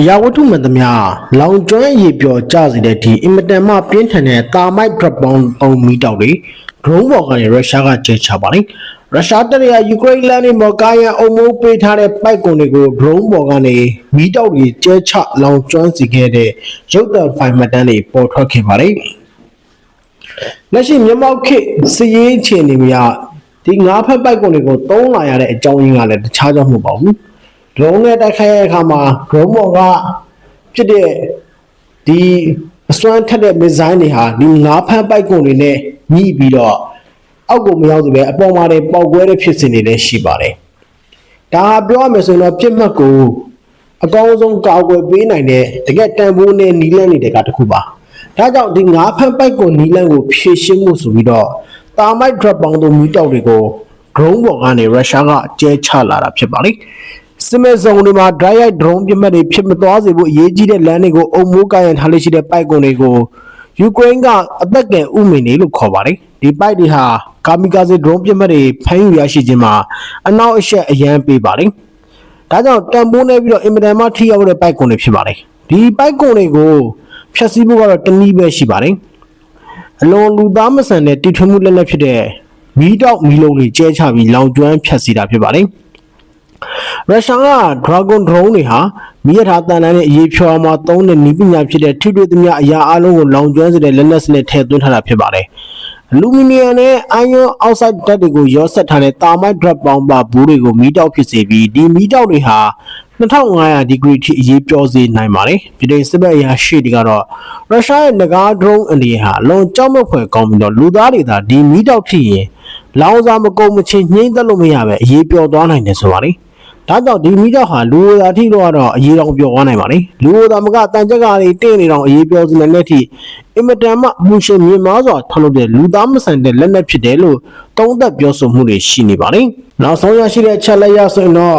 အရာဝတ္ထုမှန်သမျှလောင်ကျွမ်းရေပျော်ကြစေတဲ့ဒီအင်မတန်မှပြင်းထန်တဲ့တာမိုက်ဒရပ်ပေါင်းပုံမီတောက်တွေဒရုန်းဘော်ကနေရုရှားကကျဲချပါတယ်ရုရှားတပ်တွေကယူကရိန်းလမ်းတွေမှာကာယံအုံမိုးပေးထားတဲ့ပိုက်ကွန်တွေကိုဒရုန်းဘော်ကနေမီတောက်တွေကျဲချလောင်ကျွမ်းစေခဲ့တဲ့ရုပ်သံဖိုင်မှတ်တမ်းတွေပေါ်ထွက်ခဲ့ပါတယ်လက်ရှိမြန်မာခေတ်စည်ရေးအခြေအနေများဒီငါးဖက်ပိုက်ကွန်တွေကိုတုံးလာရတဲ့အကြောင်းရင်းကလည်းတခြားကြောင့်မဟုတ်ပါဘူး ဒရုန်းနဲ့တိုက်ခိုက်ရတဲ့အခါမှာဒရုန်းပေါ်ကဖြစ်တဲ့ဒီအစွမ်းထက်တဲ့မစ်ဇိုင်းတွေဟာဒီငါးဖမ်းပိုက်ကွန်တွေနဲ့ညှိပြီးတော့အောက်ကိုမရောက်သေးပဲအပေါ်မှာတွေပေါက်ကွဲတဲ့ဖြစ်စဉ်တွေလည်းရှိပါတယ်။ဒါပြောရမယ်ဆိုရင်တော့ပြစ်မှတ်ကိုအကောင်းဆုံးကာကွယ်ပေးနိုင်တဲ့တကယ်တန်ဖိုးနဲ့နီလန်းနေတဲ့ကတစ်ခုပါ။ဒါကြောင့်ဒီငါးဖမ်းပိုက်ကွန်နီလန်းကိုဖြည့်ရှင်းမှုဆိုပြီးတော့တာမိုက်ဒရပ်ပေါင်းတို့မီတောက်တွေကိုဒရုန်းပေါ်ကနေရုရှားကကျဲချလာတာဖြစ်ပါလိမ့်။ စစ်မဲ့ဇုံတွေမှာ dry light drone ပြစ်မှတ်တွေဖြစ်မသွားစေဖို့အရေးကြီးတဲ့လမ်းတွေကိုအုံမိုးကာရန်ထားလို့ရှိတဲ့ပိုက်ကွန်တွေကိုယူကရိန်းကအသက်ကယ်ဥမင်တွေလို့ခေါ်ပါတယ်ဒီပိုက်တွေဟာကာမီကာဇေ drone ပြစ်မှတ်တွေဖမ်းယူရရှိခြင်းမှာအနောက်အရှက်အရန်ပေးပါတယ်ဒါကြောင့်တန်ဖိုးနေပြီးတော့အင်မတန်မှထိရောက်တဲ့ပိုက်ကွန်တွေဖြစ်ပါတယ်ဒီပိုက်ကွန်တွေကိုဖျက်ဆီးဖို့ကတော့တနည်းပဲရှိပါတယ်အလွန်လူသားမဆန်တဲ့တီထွင်မှုလက်လက်ဖြစ်တဲ့မီးတောက်မီးလုံးတွေကျဲချပြီးလောင်ကျွမ်းဖျက်ဆီးတာဖြစ်ပါတယ် ရုရှားက Dragon drone တွေဟာမိရထားတန်တန်းနဲ့အရေးဖြောမှာသုံးတဲ့နည်းပညာဖြစ်တဲ့ထိတွေ့သမျှအရာအလုံးကိုလောင်ကျွမ်းစေတဲ့လက်နက်စနစ်ထည့်သွင်းထားတာဖြစ်ပါတယ်။အလူမီနီယံနဲ့အန်ယွန်အောက်ဆိုက်ဓာတ်တွေကိုရောဆက်ထားတဲ့တာမိုက်ဒရပ်ပေါင်းပါဘူးတွေကိုမီးတောက်ဖြစ်စေပြီးဒီမီးတောက်တွေဟာ2500ဒီဂရီထိအရေးပြောစေနိုင်ပါတယ်။ပြည်ထောင်စစ်ဘက်အရာရှိတွေကတော့ရုရှားရဲ့ငကား drone အနေနဲ့ဟာအလွန်ကြောက်မက်ဖွယ်ကောင်းပြီးတော့လူသားတွေသာဒီမီးတောက်ထိရင်လောင်စာမကုန်မချင်းနှိမ့်သက်လို့မရပဲအရေးပြောသွားနိုင်တယ်ဆိုပါလေ။ ဒါကြောင့်ဒီမိတော့ဟာလူဝသာထိတော့ကတော့အရေးတော်ပြောသွားနိုင်ပါလေလူဝသာမကတန်ကြက်ကလေးတင့်နေတော့အရေးပြောစနေတဲ့အထိအင်မတန်မှမှုရှင်မြင်မာစွာထုတ်လုပ်တဲ့လူသားမဆန်တဲ့လက်နက်ဖြစ်တယ်လို့တုံးသက်ပြောဆိုမှုတွေရှိနေပါလေနောက်ဆုံးရရှိတဲ့ချက်လက်ရဆိုရင်တော့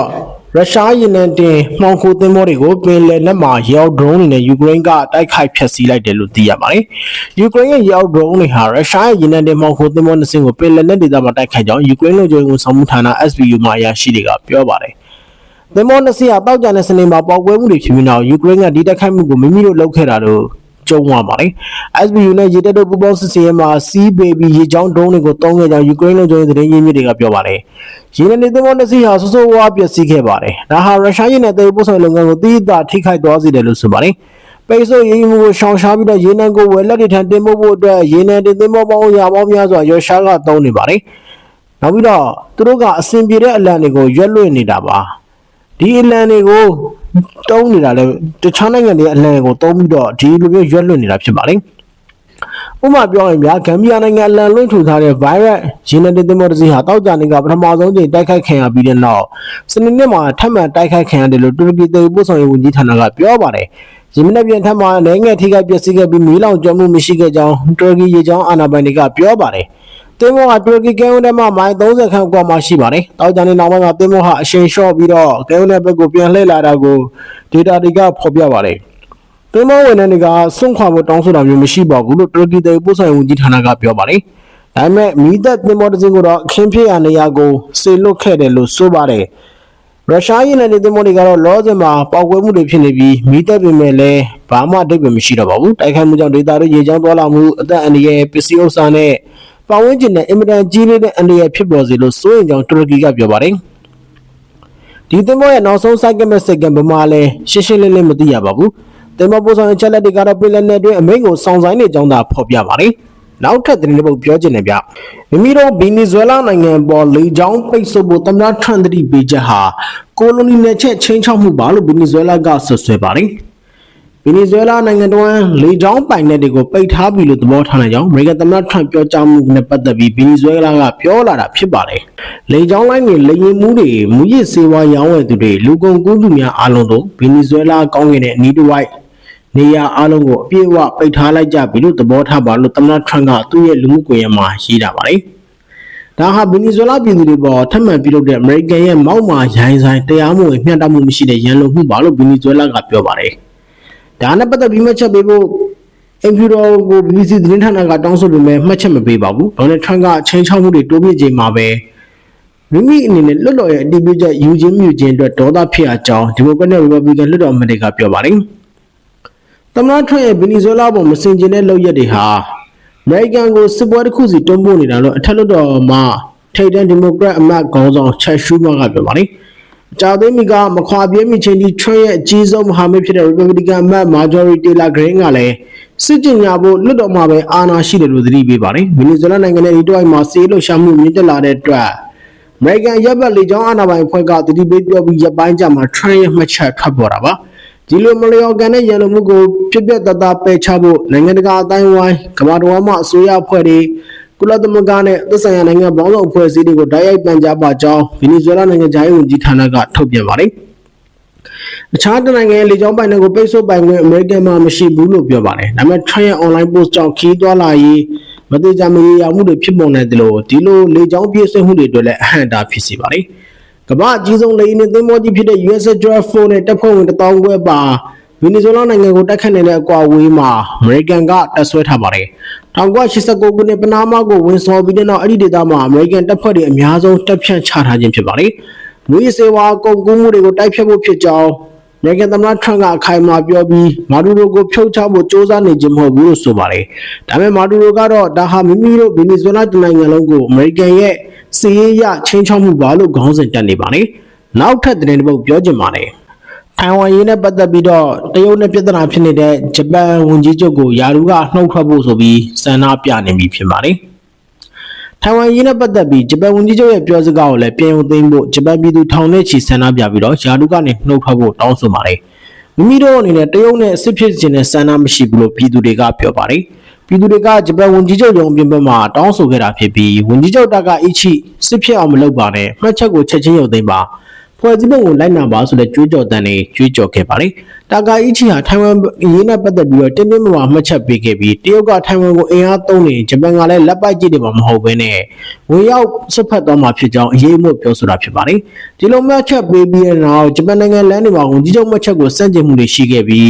ရုရှားရင်နံတင်မှောင်ခိုသင်းဘောတွေကိုပင်လယ်နက်မှာရောက်ဒရုန်းတွေနဲ့ယူကရိန်းကတိုက်ခိုက်ဖျက်ဆီးလိုက်တယ်လို့သိရပါတယ်။ယူကရိန်းရဲ့ရောက်ဒရုန်းတွေဟာရုရှားရဲ့ရင်နံတင်မှောင်ခိုသင်းဘောနှစ်စင်းကိုပင်လယ်နက်ဒေသမှာတိုက်ခိုက်ကြောင်းယူကရိန်းလူမျိုးဝန်ဆောင်မှုဌာန SBU မှအရာရှိတွေကပြောပါတယ်။ သင်္ဘောနှစ်စီးဟာတောက်ကြတဲ့စနေမှာပေါက်ကွဲမှုတွေဖြစ်ပြီးနောက်ယူကရိန်းကဒီတိုက်ခိုက်မှုကိုမိမိတို့လုပ်ခဲ့တာလို့ကြုံရပါတယ်။ SBU နဲ့ရေတပ်တို့ပူးပေါင်းစစ်ဆေးရေးမှာ Sea Baby ရေချောင်းဒရုန်းတွေကိုတုံးခဲ့ကြောင်းယူကရိန်းလူမျိုးသတင်းရင်းမြစ်တွေကပြောပါတယ်။ရေနံနေသင်္ဘောနှစ်စီးဟာဆိုးဆိုးဝါးဝါးပျက်စီးခဲ့ပါတယ်။ဒါဟာရုရှားရေနံသေးပို့ဆောင်လုပ်ငန်းကိုတိတိကျထိခိုက်သွားစေတယ်လို့ဆိုပါတယ်။ပိတ်ဆို့ရေးမှုကိုရှောင်ရှားပြီးတော့ရေနံကိုဝယ်လက်တွေထံတင်ပို့ဖို့အတွက်ရေနံတင်သင်္ဘောပေါင်းရာပေါင်းများစွာရုရှားကတုံးနေပါတယ်။နောက်ပြီးတော့သူတို့ကအစဉ်ပြေတဲ့အလံတွေကိုရွက်လွှင့်နေတာပါ။ ဒီအလံတွေကိုတုံးနေတာလဲတခြားနိုင်ငံတွေအလံကိုတုံးပြီးတော့ဒီလိုမျိုးရွက်လွှင့်နေတာဖြစ်ပါလေ။ဥပမာပြောရင်ဗျာဂမ်ဘီယာနိုင်ငံအလံလွှင့်ထူထားတဲ့ virus ရင်းနေတဲ့သင်္ဘောတစ်စီးဟာတောက်ကြနေကပထမဆုံးချိန်တိုက်ခိုက်ခံရပြီးတဲ့နောက်စနေနေ့မှာထပ်မံတိုက်ခိုက်ခံရတယ်လို့တူရကီတေပို့ဆောင်ရေးဝန်ကြီးဌာနကပြောပါတယ်။ရင်းမနေ့ပြန်ထပ်မံနိုင်ငံထိခိုက်ပျက်စီးခဲ့ပြီးမီးလောင်ကျွမ်းမှုမရှိခဲ့ကြောင်းတူရကီရေကြောင်းအာဏာပိုင်တွေကပြောပါတယ်။ တင်းမောကတူရကီကဲဝန်းထဲမှာမိုင်30ခန့်ကွာမှရှိပါတယ်။တောက်ကြတဲ့နောက်ပိုင်းမှာတင်းမောဟာအရှိန်လျှော့ပြီးတော့ကဲဝန်းတဲ့ဘက်ကိုပြန်လှည့်လာတာကိုဒေတာတွေကဖော်ပြပါတယ်။တင်းမောဝင်တဲ့တွေကစွန့်ခွာဖို့တောင်းဆိုတာမျိုးမရှိပါဘူးလို့တူရကီတေပို့ဆောင်ရေးဝန်ကြီးဌာနကပြောပါတယ်။ဒါပေမဲ့မိသက်တင်းမောတစ်စင်းကိုတော့အခင်းဖြစ်ရနေရာကိုစေလွတ်ခဲ့တယ်လို့ဆိုပါတယ်။ရုရှားရင်းနေတဲ့သင်္ဘောတွေကတော့လောစင်မှာပောက်ကွဲမှုတွေဖြစ်နေပြီးမိသက်ပင်မဲ့လည်းဘာမှအဓိပ္ပာယ်မရှိတော့ပါဘူးတိုက်ခိုက်မှုကြောင့်ဒေတာတို့ရေချောင်းသွားလာမှုအသက်အန္တရာယ်ပစ္စည်းဥစ္စာနဲ့ ပတ်ဝန်းကျင်နဲ့အင်မတန်ကြီးလေးတဲ့အန္တရာယ်ဖြစ်ပေါ်စေလို့စိုးရိမ်ကြောင်းတူရကီကပြောပါတယ်ဒီသင်္ဘောရဲ့နောက်ဆုံးစိုက်ကမဲ့စိတ်ကံဗမာလဲရှင်းရှင်းလင်းလင်းမသိရပါဘူးသင်္ဘောပို့ဆောင်ချက်လက်တွေကတော့ပြည်လက်နယ်တွင်အမိန့်ကိုစောင့်ဆိုင်နေကြောင်းသာဖော်ပြပါတယ်နောက်ထပ်သတင်းတစ်ပုဒ်ပြောချင်တယ်ဗျမိမိတို့ဗီနီဇွဲလားနိုင်ငံပေါ်လေကြောင်းပိတ်ဆို့ဖို့သမ္မတထရန့်သတိပေးချက်ဟာကိုလိုနီနယ်ချက်ချင်းချောက်မှုပါလို့ဗီနီဇွဲလားကဆွဆွဲပါတယ် ဗီနီဇွဲလားနိုင်ငံတော်လေကြောင်းပိုင်နက်တွေကိုပိတ်ထားပြီလို့သဘောထားနိုင်ကြောင်းအမေရိကန်သမ္မတထရန့်ပြောကြားမှုနဲ့ပတ်သက်ပြီးဗီနီဇွဲလားကပြောလာတာဖြစ်ပါတယ်လေကြောင်းလိုင်းတွေလေရင်မှုတွေမူရစ်စေဝါရောင်းဝယ်သူတွေလူကုန်ကူးသူများအားလုံးတို့ဗီနီဇွဲလားကောင်းကင်တဲ့အနီးတစ်ဝိုက်နေရအားလုံးကိုအပြည့်အဝပိတ်ထားလိုက်ကြပြီလို့သဘောထားပါလို့သမ္မတထရန့်ကသူ့ရဲ့လူမှုကွန်ရက်မှာရေးတာပါတယ်။ဒါဟာဗင်နီဇွဲလားပြည်သူတွေပေါ်ထပ်မံပြုလုပ်တဲ့အမေရိကန်ရဲ့မောက်မာရိုင်းဆိုင်တရားမဝင်မျှတမှုမရှိတဲ့ရန်လိုမှုပါလို့ဗင်နီဇွဲလားကပြောပါတယ်။ ဒါနဲ့ပတ်သက်ပြီးမှတ်ချက်ပေးဖို့အင်ဖီရိုကို BBC သတင်းဌာနကတောင်းဆိုပေမဲ့မှတ်ချက်မပေးပါဘူး။ဒေါ်နယ်ထရန့်ကအချိန်ချောက်မှုတွေတိုးမြင့်ချိန်မှာပဲမိမိအနေနဲ့လွတ်တော်ရဲ့အတည်ပြုချက်ယူခြင်းမြူခြင်းအတွက်ဒေါသဖြစ်အကြောင်းဒီမိုကရက်နဲ့ရီပတ်ဘလီကန်လွတ်တော်အမတ်တွေကပြောပါတယ်။သမ္မတထရန့်ရဲ့ဗင်နီဇွဲလားပေါ်မစင်ကျင်တဲ့လုပ်ရက်တွေဟာအမေရိကန်ကိုစစ်ပွဲတစ်ခုစီတွန်းပို့နေတာလို့အထက်လွှတ်တော်မှာထိပ်တန်းဒီမိုကရက်အမတ်ခေါင်းဆောင်ချက်ရှူးမာကပြောပါတယ်။ ကြာသိမ်းမီကမခွာပြေးမီချင်းဒီထရန့်ရဲ့အကြီးဆုံးမဟာမိတ်ဖြစ်တဲ့ Republican အမတ် Marjorie Taylor Greene ကလည်းစစ်ကြင်ညာဖို့လွတ်တော်မှာပဲအာဏာရှိတယ်လို့သတိပေးပါတယ်။ဗင်နီဇွဲလားနိုင်ငံရဲ့ဒီတော့မှာစီးလို့ရှာမှုမြင့်တက်လာတဲ့အတွက်အမေရိကန်ရပ်ဘက်လေကြောင်းအာဏာပိုင်အဖွဲ့ကတတိပေးပြောပြီးရပ်ပိုင်းကြမှာ train ရဲ့မှတ်ချက်ထွက်ပေါ်တာပါဒီလိုမလျော်ကန်တဲ့ရန်လိုမှုကိုပြပြတသားပယ်ချဖို့နိုင်ငံတကာအတိုင်းဝိုင်းကမ္ဘာတော်မှအစိုးရအဖွဲ့တွေ ကုလသမဂ္ဂနဲ့သက်ဆိုင်ရာနိုင်ငံပေါင်းစုံအဖွဲ့အစည်းတွေကိုတိုက်ရိုက်ပန်ကြားပါကြောင်းဗင်နီဇွဲလားနိုင်ငံသားရေးဝန်ကြီးဌာနကထုတ်ပြန်ပါတယ်အခြားတနိုင်ငံရဲ့လေကြောင်းပိုင်တွေကိုပိတ်ဆို့ပိုင်ခွင့်အမေရိကန်မှာမရှိဘူးလို့ပြောပါတယ်။ဒါပေမဲ့ Trump ရဲ့ online post ကြောင့်ခီးသွွာလာရေးမတိကျမရေရာမှုတွေဖြစ်ပေါ်နေတယ်လို့ဒီလိုလေကြောင်းပြည့်စုံမှုတွေအတွက်လည်းအဟန့်အတားဖြစ်စေပါတယ်။ကမ္ဘာအကြီးဆုံးလေယာဉ်နဲ့သင်္ဘောကြီးဖြစ်တဲ့ USS Gerald Ford နဲ့တပ်ဖွဲ့ဝင်1000ခွဲပါ ဗင်နီဇွဲလားနိုင်ငံကိုတိုက်ခတ်နေတဲ့အကွာအဝေးမှာအမေရိကန်ကတပ်ဆွဲထားပါတယ်။1989ခုနှစ်ပနားမားကိုဝင်ဆော်ပြီးတဲ့နောက်အဲ့ဒီဒေသမှာအမေရိကန်တပ်ဖွဲ့တွေအများဆုံးတပ်ဖြန့်ချထားခြင်းဖြစ်ပါတယ်။မူရစေဝါကုန်ကူးမှုတွေကိုတိုက်ဖြတ်ဖို့ဖြစ်ကြောင်းနိုင်ငံသမ္မတထရန့်ကအခိုင်အမာပြောပြီးမာဒူရိုကိုဖြုတ်ချဖို့စ조사နေခြင်းမဟုတ်ဘူးလို့ဆိုပါတယ်။ဒါပေမဲ့မာဒူရိုကတော့ဒါဟာမိမိတို့ဗင်နီဇွဲလားတနိုင်ငံလုံးကိုအမေရိကန်ရဲ့စီးရေးရချင်းချောက်မှုပါလို့ခေါင်းစဉ်တက်နေပါတယ်။နောက်ထပ်သတင်းတစ်ပုဒ်ပြောချင်ပါတယ်။ ထိုင်ဝမ်ရေးနဲ့ပတ်သက်ပြီးတော့တရုတ်နဲ့ပြဿနာဖြစ်နေတဲ့ဂျပန်ဝန်ကြီးချုပ်ကိုယာရူကနှုတ်ထွက်ဖို့ဆိုပြီးစံနာပြနေပြီဖြစ်ပါတယ်။ထိုင်ဝမ်ရေးနဲ့ပတ်သက်ပြီးဂျပန်ဝန်ကြီးချုပ်ရဲ့ပြောစကားကိုလည်းပြန်ရုံသိမ်းဖို့ဂျပန်ပြည်သူထောင်နဲ့ချီဆန္ဒပြပြီးတော့ယာရုကနေနှုတ်ထွက်ဖို့တောင်းဆိုပါတယ်။မိမိတို့အနေနဲ့တရုတ်နဲ့စစ်ဖြစ်ခြင်းနဲ့ဆန္ဒမရှိဘူးလို့ပြည်သူတွေကပြောပါတယ်။ပြည်သူတွေကဂျပန်ဝန်ကြီးချုပ်ရုံပြင်ပမှာတောင်းဆိုခဲ့တာဖြစ်ပြီးဝန်ကြီးချုပ်တကအီချီစစ်ဖြစ်အောင်မလုပ်ပါနဲ့မှတ်ချက်ကိုချက်ချင်းရုပ်သိမ်းပါ။ ဖွဲ့စည်းပုံကိုလိုက်နာပါဆိုတဲ့ကြွေးကြော်တန်တွေကြွေးကြော်ခဲ့ပါတယ်။တာကာအီချီဟာထိုင်ဝမ်ရေးနဲ့ပတ်သက်ပြီးတော့တင်းတင်းမာမာမှတ်ချက်ပေးခဲ့ပြီးတရုတ်ကထိုင်ဝမ်ကိုအင်အားသုံးနေဂျပန်ကလည်းလက်ပိုက်ကြည့်တယ်မှာမဟုတ်ဘဲနဲ့ဝင်ရောက်စစ်ဖက်သွားမှာဖြစ်ကြောင်းအရေးမို့ပြောဆိုတာဖြစ်ပါတယ်။ဒီလိုမှတ်ချက်ပေးပြီးတဲ့နောက်ဂျပန်နိုင်ငံလမ်းတွေမှာဝန်ကြီးချုပ်မှတ်ချက်ကိုစန့်ကျင်မှုတွေရှိခဲ့ပြီး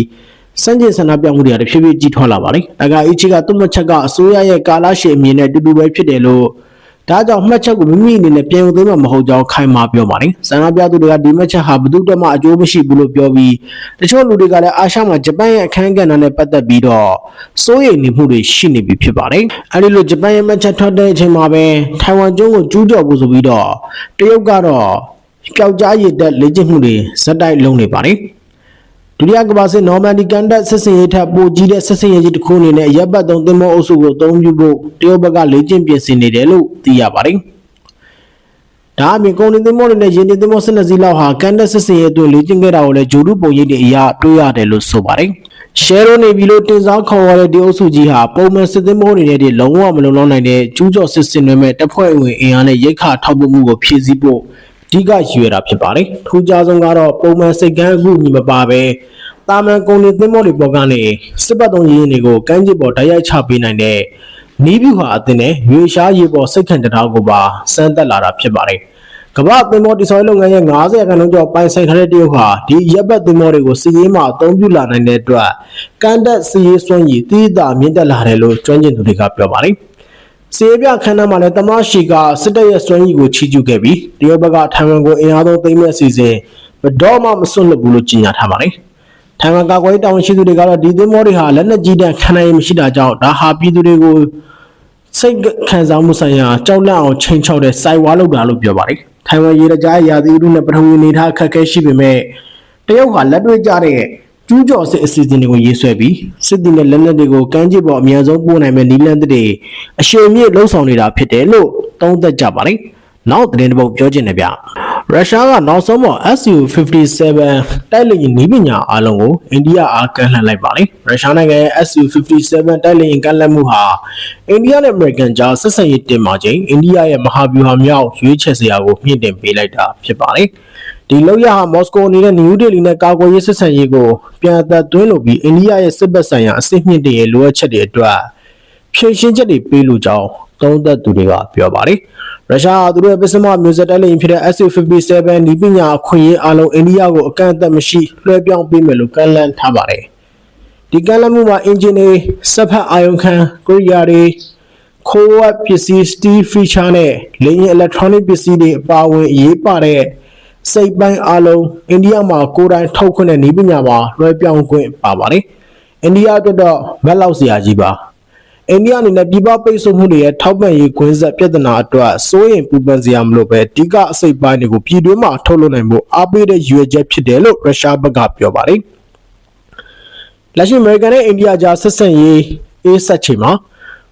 စံကျင်ဆန္ဒပြမှုတွေကတဖြည်းဖြည်းကြီးထွားလာပါတယ်။ဒါကအီချီကသူ့မှတ်ချက်ကအစိုးရရဲ့ကာလရှည်အမြင်နဲ့တူတူပဲဖြစ်တယ်လို့ ဒါကြောင့်မှတ်ချက်ကိုမိမိအနေနဲ့ပြန်ယူသိမ်းမှာမဟုတ်ကြောင်းခိုင်မာပြောပါတယ်။ဆန္ဒပြသူတွေကဒီမှတ်ချက်ဟာဘယ်သူမှအကျိုးမရှိဘူးလို့ပြောပြီးတချို့လူတွေကလည်းအာရှမှာဂျပန်ရဲ့အခမ်းကဏ္ဍနဲ့ပတ်သက်ပြီးတော့စိုးရိမ်နေမှုတွေရှိနေပြီဖြစ်ပါတယ်။အဲဒီလိုဂျပန်ရဲ့မှတ်ချက်ထွက်တဲ့အချိန်မှာပဲထိုင်ဝမ်ကျွန်းကိုကျူးကျော်ဖို့ဆိုပြီးတော့တရုတ်ကတော့ကြောက်ကြားရည်တက်လေ့ကျင့်မှုတွေဇက်တိုက်လုပ်နေပါတယ်။ ဒုတိယကမ္ဘာစစ်နော်မန်ဒီကန်ဒတ်စစ်စင်ရေးထပ်ပိုကြီးတဲ့စစ်စင်ရေးကြီးတစ်ခုအနေနဲ့ရပ်ပတ်သုံးသင်္ဘောအုပ်စုကိုအသုံးပြုဖို့တရုတ်ဘက်ကလေ့ကျင့်ပြင်ဆင်နေတယ်လို့သိရပါတယ်။ဒါအပြင်ကုန်တင်သင်္ဘောတွေနဲ့ယင်းတင်သင်္ဘော12စီးလောက်ဟာကန်ဒတ်စစ်စင်ရေးအတွင်းလေ့ကျင့်ခဲ့တာကိုလည်းဂျိုဒုပုံရိပ်တွေအရာတွေ့ရတယ်လို့ဆိုပါတယ်။ရှယ်ရိုနေပြီလို့တင်စားခေါ်ရတဲ့ဒီအုပ်စုကြီးဟာပုံမှန်စစ်သင်္ဘောတွေနဲ့တည်းလုံးဝမလုံလောက်နိုင်တဲ့ကျူးကျော်စစ်စင်တွေမဲ့တပ်ဖွဲ့ဝင်အင်အားနဲ့ရိတ်ခါထောက်ပံ့မှုကိုဖြည့်ဆည်းဖို့အ ဓိကရွေတာဖြစ်ပါတယ်။ထူးခြားဆုံးကတော့ပုံမှန်စိတ်ကန်းအခုညီမပါပဲတာမန်ကုန်နေသင်းမောတွေပေါ်ကနေစစ်ပတ်သုံးရင်းတွေကိုကမ်းခြေပေါ်တိုက်ရိုက်ချပေးနိုင်တဲ့နီးဗျူဟာအသင်းနဲ့ရွေရှားရေပေါ်စိတ်ခံတရားကိုပါစမ်းသက်လာတာဖြစ်ပါတယ်။ကမ္ဘာသင်းမောတိဆောက်လုပ်ငန်းရဲ့90ခန်းလုံးကျော်ပိုင်ဆိုင်ထားတဲ့တရုတ်ဟာဒီရပ်ပတ်သင်းမောတွေကိုစီးရေးမှာအသုံးပြုလာနိုင်တဲ့အတွက်ကန်တက်စီးရေးစွမ်းရည်တည်တာမြင့်တက်လာတယ်လို့ကျွမ်းကျင်သူတွေကပြောပါတယ်။ စေပြခန်းနာမှာလည်းတမရှိကစစ်တပ်ရဲ့စွမ်းရည်ကိုချီးကျူးခဲ့ပြီးတရုတ်ဘက်ကထိုင်ဝမ်ကိုအင်အားသုံးသိမ်းမဲ့အစီအစဉ်ဘယ်တော့မှမစွန့်လွတ်ဘူးလို့ကြေညာထားပါတယ်။ထိုင်ဝမ်ကာကွယ်ရေးတာဝန်ရှိသူတွေကတော့ဒီသင်းမောတွေဟာလက်နက်ကြီးတဲ့ခံနိုင်ရမရှိတာကြောင့်ဒါဟာပြည်သူတွေကိုစိတ်ခံစားမှုဆိုင်ရာကြောက်လန့်အောင်ချိန်ချောက်တဲ့စိုက်ဝါလောက်တာလို့ပြောပါတယ်။ထိုင်ဝမ်ရေတကြားရာသီဥတုနဲ့ပထဝီအနေထားအခက်အခဲရှိပေမဲ့တရုတ်ဟာလက်တွေ့ကျတဲ့ ကျူးကျော်စစ်အစီအစဉ်တွေကိုရေးဆွဲပြီးစစ်တီနဲ့လက်နက်တွေကိုကမ်းခြေပေါ်အများဆုံးပို့နိုင်မဲ့နီလန်တွေအရှိန်မြင့်လှုံ့ဆော်နေတာဖြစ်တယ်လို့သုံးသပ်ကြပါတယ်။နောက်သတင်းတစ်ပုဒ်ပြောချင်တယ်ဗျ။ရုရှားကနောက်ဆုံးပေါ် Su-57 တိုက်လေယာဉ်နည်းပညာအလုံးကိုအိန္ဒိယအားကမ်းလှမ်းလိုက်ပါတယ်။ရုရှားနိုင်ငံရဲ့ Su-57 တိုက်လေယာဉ်ကမ်းလှမ်းမှုဟာအိန္ဒိယနဲ့အမေရိကန်ကြားဆက်ဆံရေးတင်မာခြင်းအိန္ဒိယရဲ့မဟာဗျူဟာမြောက်ရွေးချယ်စရာကိုမြင့်တင်ပေးလိုက်တာဖြစ်ပါတယ်။ ဒီလောက်ရဟာမော်စကိုအနေနဲ့နယူးဒေလီနဲ့ကာကွယ်ရေးဆက်ဆံရေးကိုပြန်အသက်သွင်းလို့ပြီးအိန္ဒိယရဲ့စစ်ဘက်ဆိုင်ရာအဆင့်မြင့်တင်ရေးလိုအပ်ချက်တွေအတွက်ဖြည့်ရှင်းချက်တွေပေးလို့ကြောင်းသုံးသက်သူတွေကပြောပါတယ်။ရုရှားကသူတို့ရဲ့ပစ္စမမျိုးဆက်တိုက်လေယာဉ်ဖြစ်တဲ့ Su-57 နီးပညာအခွင့်အရေးအလုံးအိန္ဒိယကိုအကန့်အသတ်မရှိလွှဲပြောင်းပေးမယ်လို့ကမ်းလှမ်းထားပါတယ်။ဒီကမ်းလှမ်းမှုမှာအင်ဂျင်တွေစက်ဖက်အာယုံခံကိုရီးယားတွေခိုးဝက်ပစ္စည်း steel feature နဲ့လေယာဉ် electronic ပစ္စည်းတွေအပါအဝင်အရေးပါတဲ့ စိတ်ပိုင်းအလုံးအိန္ဒိယမှာကိုယ်တိုင်ထုတ်ခွင့်တဲ့နည်းပညာမှာလွှဲပြောင်းခွင့်ပါပါတယ်။အိန္ဒိယအတွက်တော့မက်လောက်စရာကြီးပါ။အိန္ဒိယအနေနဲ့ပြည်ပပိတ်ဆို့မှုတွေရဲ့ထောက်ပံ့ရေးကွင်းဆက်ပြဿနာအတွက်စိုးရင်ပူပန်စရာမလိုပဲအဓိကအစိတ်ပိုင်းတွေကိုပြည်တွင်းမှာထုတ်လုပ်နိုင်ဖို့အားပေးတဲ့ရွေချက်ဖြစ်တယ်လို့ရုရှားဘက်ကပြောပါတယ်။လက်ရှိအမေရိကန်နဲ့အိန္ဒိယကြားဆက်ဆံရေးအေးဆက်ချိန်မှာ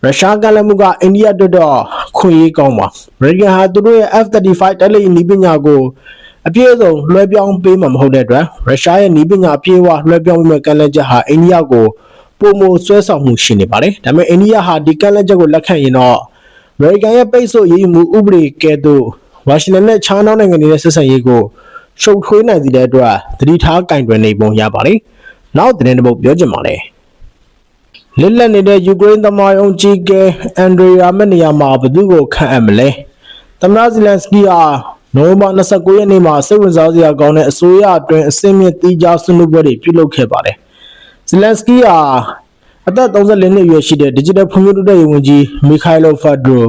ရုရှားကလည်းမှုကအိန္ဒိယအတွက်တော့ခွင့်ရေးကောင်းပါအမေရိကန်ဟာသူတို့ရဲ့ F35 တက်လေနီးပညာကို အပြည့်အစုံလွှဲပြောင်းပေးမှာမဟုတ်တဲ့အတွက်ရုရှားရဲ့နီးပညာအပြည့်အဝလွှဲပြောင်းပေးမဲ့ကန့်လန့်ချက်ဟာအိန္ဒိယကိုပုံမဆွဲဆောင်မှုရှိနေပါတယ်ဒါပေမဲ့အိန္ဒိယဟာဒီကန့်လန့်ချက်ကိုလက်ခံရင်တော့အမေရိကန်ရဲ့ပိတ်ဆို့ရေးယူမှုဥပဒေကဲ့သို့ဝါရှင်တန်နဲ့ချားနောက်နိုင်ငံတွေရဲ့ဆက်ဆံရေးကိုရှုပ်ထွေးနိုင်စေတဲ့အတွက်သတိထားကင်တွယ်နေပုံရပါတယ်နောက်သတင်းတစ်ပုဒ်ပြောချင်ပါတယ်လက်လက်နေတဲ့ယူကရိန်းသမားယုံကြီးကဲအန်ဒရီယာမက်နေရာမှာဘယ်သူကိုခန့်အပ်မလဲသမ္မတဇီလန်စကီဟာ နိုဝင်ဘာ29ရက်နေ့မှာစိတ်ဝင်စားစရာကောင်းတဲ့အစိုးရအတွင်းအစင်းမြင့်တီးခြားဆွေးနွေးပွဲတွေပြုလုပ်ခဲ့ပါတယ်ဇီလန်စကီဟာအသက်34နှစ်အရွယ်ရှိတဲ့ Digital ဖွံ့ဖြိုးတိုးတက်ရေးဝန်ကြီးမီခိုင်လိုဖာဒရို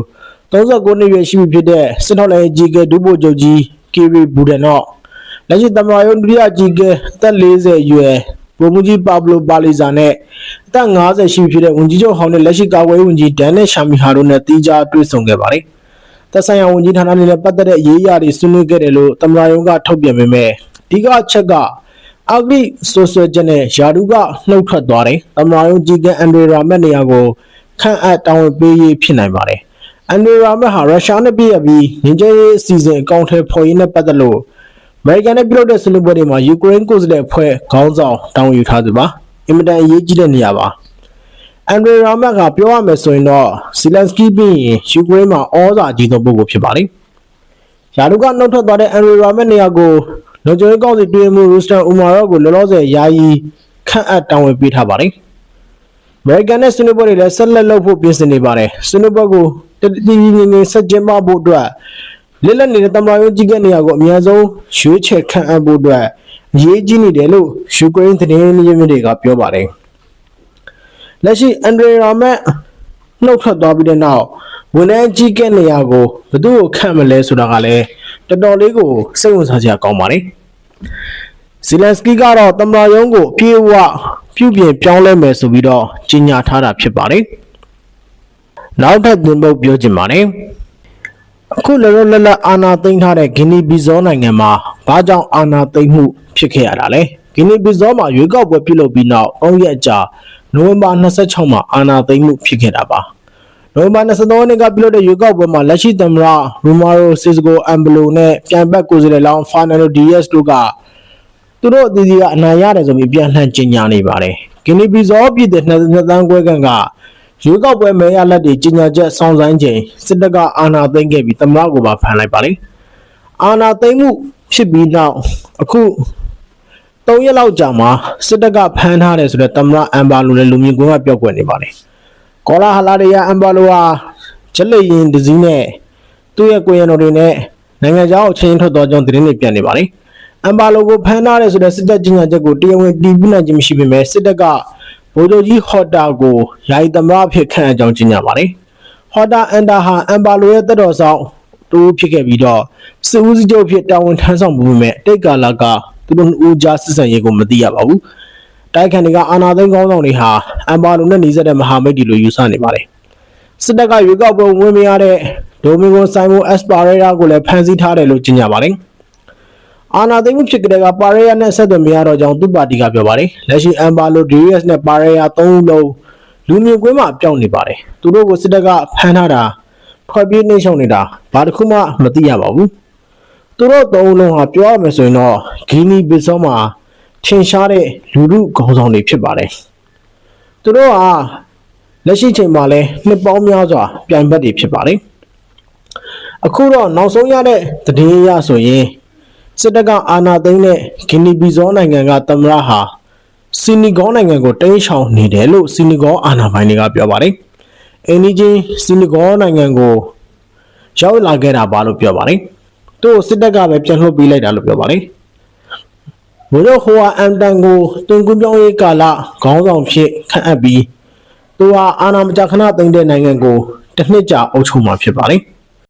39နှစ်အရွယ်ရှိပြီဖြစ်တဲ့စစ်ထောက်လိုင်းကြီးကဲဒုဗိုလ်ချုပ်ကြီးကီရီဘူဒန်တော့လက်ရှိသမ္မတရုံးဒုတိယကြီးကဲအသက်40အရွယ်ဗိုလ်မှူးကြီးပါဘလိုပါလီဇာနဲ့အသက်50ရှိပြီဖြစ်တဲ့ဝန်ကြီးချုပ်ဟောင်းနဲ့လက်ရှိကာကွယ်ရေးဝန်ကြီးဒန်နဲ့ရှာမီဟာတို့နဲ့တီးခြားတွေ့ဆုံခဲ့ပါတယ်။ သက်ဆိုင်ရာဝန်ကြီးဌာနတွေနဲ့ပတ်သက်တဲ့အရေးအရာတွေဆွေးနွေးခဲ့တယ်လို့သမ္မတရုံးကထုတ်ပြန်ပေမဲ့ဒီကအချက်ကအဂရိဆိုဆွဲချက်နဲ့ယာဒူကနှုတ်ထွက်သွားတယ်။သမ္မတရုံးကြီးကအန်ဒရီရာမက်နေရာကိုခန့်အပ်တာဝန်ပေးရေးဖြစ်နိုင်ပါတယ်။အန်ဒရီရာမက်ဟာရုရှားနဲ့ပြည်ရပြီးငင်းကျဲရေးအစီအစဉ်အကောင့်ထဲပေါ်ရင်းနဲ့ပတ်သက်လို့အမေရိကန်နဲ့ပြုလုပ်တဲ့ဆွေးနွေးပွဲတွေမှာယူကရိန်းကိုယ်စားလှယ်အဖွဲ့ခေါင်းဆောင်တောင်းယူထားသူပါအင်မတန်အရေးကြီးတဲ့နေရာပါ အန်ဒရီရာမတ်ကပြောရမယ်ဆိုရင်တော့စီလန်စကီပြီးရင်ယူကရိန်းမှာဩဇာအကြီးဆုံးပုဂ္ဂိုလ်ဖြစ်ပါလိမ့်ယာဒူကနှုတ်ထွက်သွားတဲ့အန်ဒရီရာမတ်နေရာကိုလုံခြုံရေးကောင်းစီတွင်မှုရူစတန်အူမာရော့ကိုလောလောဆယ်ယာယီခန့်အပ်တာဝန်ပေးထားပါလိမ့်အမေရိကန်နဲ့ဆွေးနွေးပွဲတွေလည်းဆက်လက်လုပ်ဖို့ပြင်ဆင်နေပါတယ်ဆွေးနွေးပွဲကိုတည်တည်ငြိမ်ငြိမ်ဆက်ကျင်းပဖို့အတွက်လက်လက်နေတဲ့တမန်ရိုးကြီးကနေရာကိုအများဆုံးရွေးချယ်ခန့်အပ်ဖို့အတွက်အရေးကြီးနေတယ်လို့ယူကရိန်းသတင်းရင်းမြစ်တွေကပြောပါတယ် လက်ရှိအန်ဒရီရာမက်နှုတ်ထွက်သွားပြီးတဲ့နောက်ဝန်ထမ်းကြီးကနေရာကိုဘယ်သူ့ကိုခန့်မလဲဆိုတာကလည်းတော်တော်လေးကိုစိတ်ဝင်စားစရာကောင်းပါတယ်ဇီလန်စကီကတော့တမန်ရုံးကိုအပြေအဝပြုပြင်ပြောင်းလဲမယ်ဆိုပြီးတော့ကြေညာထားတာဖြစ်ပါတယ်နောက်ထပ်သင်ပုတ်ပြောချင်ပါတယ်အခုလောလောလတ်လတ်အာနာသိမ်းထားတဲ့ဂီနီဘီဇောနိုင်ငံမှာဘာကြောင့်အာနာသိမ်းမှုဖြစ်ခဲ့ရတာလဲဂီနီဘီဇောမှာရွေးကောက်ပွဲပြုလုပ်ပြီးနောက်၃ရက်ကြာ နိုဝင်ဘာ26မှာအာနာသိမ်းမှုဖြစ်ခဲ့တာပါနိုဝင်ဘာ23ရက်နေ့ကပြုလုပ်တဲ့ရွေးကောက်ပွဲမှာလက်ရှိသမ္မတရူမာရိုစီစကိုအမ်ဘလိုနဲ့ပြိုင်ဘက်ကိုယ်စားလှယ်လောင်းဖာနယ်လိုဒီယက်စ်တို့ကသူတို့အသီးသီးကအနိုင်ရတယ်ဆိုပြီးပြန်လှန်ကြေညာနေပါတယ်ဂီနီဘီဇောပြည်တဲ့နှစ်သန်းခွဲခန့်ကရွေးကောက်ပွဲမဲရလက်တွေကြီးညာချက်စောင့်ဆိုင်းချိန်စစ်တပ်ကအာဏာသိမ်းခဲ့ပြီးသမ္မတကိုပါဖမ်းလိုက်ပါလေအာဏာသိမ်းမှုဖြစ်ပြီးနောက်အခု ၃ရက်လောက်ကြာမှစစ်တပ်ကဖမ်းထားတယ်ဆိုတော့သမ္မတအမ်ဘာလိုလည်းလူမြင့်ကွင်းကပြောက်ကွယ်နေပါလေကောလာဟလာတွေကအမ်ဘာလိုဟာချက်လက်ရင်ဒဇီးနဲ့သူ့ရဲ့ကိုယ်ရံတော်တွေနဲ့နိုင်ငံခြားကိုချင်းထွက်သွားကြောင်းသတင်းတွေပြန်နေပါလေအမ်ဘာလိုကိုဖမ်းထားတယ်ဆိုတဲ့စစ်တပ်ကြီးညာချက်ကိုတရားဝင်တည်ပြုနိုင်ခြင်းမရှိပေမဲ့စစ်တပ်ကဗိုလ်ချုပ်ကြီးဟော့တာကိုယာယီသမ္မတအဖြစ်ခန့်အပ်ကြောင်းကြေညာပါတယ်။ဟော့တာအန်တာဟာအမ်ဘာလိုရဲ့တက်တော်ဆောင်တူဖြစ်ခဲ့ပြီးတော့စစ်ဦးစီးချုပ်ဖြစ်တာဝန်ထမ်းဆောင်မှုပေမဲ့တိတ်ကာလက သူတို့ဦးကြားစစ်ဆန်ရေးကိုမသိရပါဘူး။တိုက်ခိုင်တွေကအာနာသိန်းကောင်းဆောင်တွေဟာအမ်ဘာလိုနဲ့နှီးစပ်တဲ့မဟာမိတ်တွေလိုယူဆနေပါတယ်။စစ်တပ်ကရွေးကောက်ပွဲဝင်မရတဲ့ဒိုမင်ဂိုဆိုင်မိုအက်စပါရေရာကိုလည်းဖမ်းဆီးထားတယ်လို့ကြေညာပါတယ်။အာနာသိမှုဖြစ်ကြတဲ့ကပါရေယာနဲ့ဆက်သွယ်မရတော့ကြောင်းသူ့ပါတီကပြောပါတယ်လက်ရှိအမ်ဘာလိုဒီရီယက်နဲ့ပါရေယာသုံးလုံးလူမြင့်ကွင်းမှာပြောင်းနေပါတယ်သူတို့ကိုစစ်တပ်ကဖမ်းထားတာဖွဲ့ပြေးနှိမ့်ချောင်းနေတာဘာတစ်ခုမှမသိရပါဘူး သူတို့သုံးလုံးဟာပြောရမယ်ဆိုရင်တော့ဂီနီဘစ်ဆောမှာထင်ရှားတဲ့လူလူခေါင်းဆောင်တွေဖြစ်ပါတယ်သူတို့ဟာလက်ရှိချိန်မှာလဲနှစ်ပေါင်းများစွာပြိုင်ဘက်တွေဖြစ်ပါတယ်အခုတော့နောက်ဆုံးရတဲ့သတင်းအရဆိုရင်စစ်တပ်ကအာဏာသိမ်းတဲ့ဂီနီဘီဇောနိုင်ငံကသမ္မတဟာစီနီဂေါနိုင်ငံကိုတိမ်းရှောင်နေတယ်လို့စီနီဂေါအာဏာပိုင်တွေကပြောပါတယ်။အင်းဒီချင်းစီနီဂေါနိုင်ငံကိုရောက်လာခဲ့တာပါလို့ပြောပါတယ်။ သူ့စစ်တပ်ကပဲပြန်လှုပ်ပေးလိုက်တာလို့ပြောပါတယ်။ဘိုးတို့ဟိုဟာအန်တန်ကိုတွင်ကူးပြောင်းရေးကာလခေါင်းဆောင်ဖြစ်ခန့်အပ်ပြီးသူဟာအာဏာမကြာခဏသိမ်းတဲ့နိုင်ငံကိုတစ်နှစ်ကြာအုပ်ချုပ်မှာဖြစ်ပါတယ်။